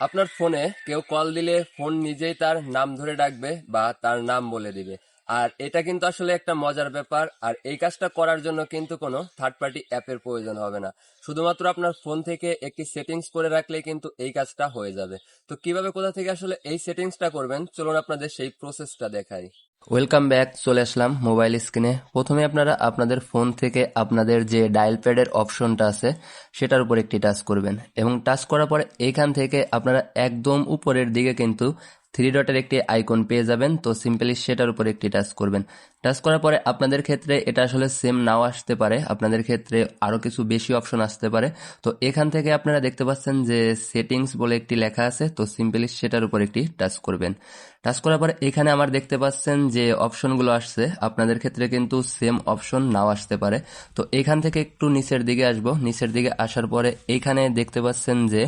আপনার ফোনে কেউ কল দিলে ফোন নিজেই তার নাম ধরে ডাকবে বা তার নাম বলে দিবে। আর এটা কিন্তু আসলে একটা মজার ব্যাপার, আর এই কাজটা করার জন্য কিন্তু কোনো থার্ড পার্টি অ্যাপের প্রয়োজন হবে না। শুধুমাত্র আপনার ফোন থেকে একটি সেটিংস করে রাখলে কিন্তু এই কাজটা হয়ে যাবে। তো কীভাবে কোথা থেকে আসলে এই সেটিংসটা করবেন? চলুন আপনাদের সেই প্রসেসটা দেখাই। ওয়েলকাম ব্যাক চলে আসলাম মোবাইল স্ক্রিনে প্রথমে আপনারা আপনাদের ফোন থেকে আপনাদের যে ডায়াল প্যাডের অপশনটা আছে, সেটার উপর একটি টাচ করবেন। এবং টাচ করার পরে এখান থেকে আপনারা একদম উপরের দিকে কিন্তু থ্রি ডটের একটি আইকন পেয়ে যাবেন। তো সিম্পলি সেটার উপর একটি টাচ করবেন। টাচ করার পরে আপনাদের ক্ষেত্রে এটা আসলে সেম নাও আসতে পারে। আপনাদের ক্ষেত্রে আরও কিছু বেশি অপশন আসতে পারে। তো এখান থেকে আপনারা দেখতে পাচ্ছেন যে সেটিংস বলে একটি লেখা আছে। তো সিম্পলি সেটার উপর একটি টাচ করবেন। টাচ করার পরে এখানে আমার দেখতে পাচ্ছেন যে অপশনগুলো আসছে। আপনাদের ক্ষেত্রে কিন্তু সেম অপশন নাও আসতে পারে। তো এখান থেকে একটু নিচের দিকে আসব। নিচের দিকে আসার পরে এখানে দেখতে পাচ্ছেন যে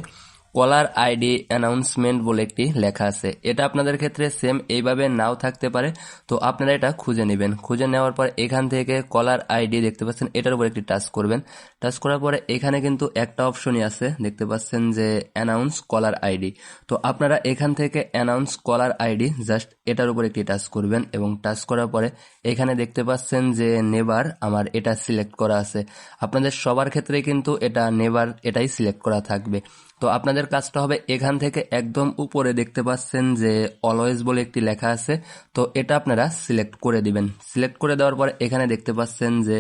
কলার আইডি অ্যানাউন্সমেন্ট বলে একটি লেখা আছে। এটা আপনাদের ক্ষেত্রে সেম এইভাবে নাও থাকতে পারে। তো আপনারা এটা খুঁজে নেবেন। খুঁজে নেওয়ার পর এখান থেকে কলার আইডি দেখতে পাচ্ছেন, এটার উপর একটি টাচ করবেন। টাচ করার পরে এখানে কিন্তু একটা অপশনই আছে, দেখতে পাচ্ছেন যে অ্যানাউন্স কলার আইডি। তো আপনারা এখান থেকে অ্যানাউন্স কলার আইডি জাস্ট এটার উপর একটি টাচ করবেন এবং টাচ করার পরে এখানে দেখতে পাচ্ছেন যে নেবার আমার এটা সিলেক্ট করা আছে। আপনাদের সবার ক্ষেত্রে কিন্তু এটা নেবার, এটাই সিলেক্ট করা থাকবে। তো আপনাদের কাজটা হবে এখান থেকে একদম উপরে দেখতে পাচ্ছেন যে অলওয়েজ বলে একটি লেখা আছে। তো এটা আপনারা সিলেক্ট করে দিবেন। সিলেক্ট করে দেওয়ার পর এখানে দেখতে পাচ্ছেন যে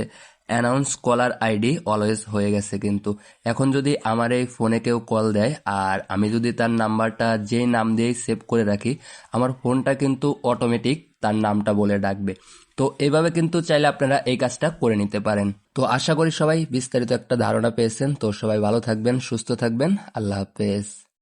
অ্যানাউন্স কলার আইডি অলওয়েজ হয়ে গেছে, কিন্তু এখন যদি আমার এই ফোনে কেউ কল দেয়, আর আমি যদি তার নাম্বারটা যেই নাম দিয়েই সেভ করে রাখি, আমার ফোনটা কিন্তু অটোমেটিক তার নামটা বলে ডাকবে। তো এইভাবে কিন্তু চাইলে আপনারা এই কাজটা করে নিতে পারেন। তো আশা করি সবাই বিস্তারিত একটা ধারণা পেয়েছেন। তো সবাই ভালো থাকবেন, সুস্থ থাকবেন। আল্লাহ হাফেজ।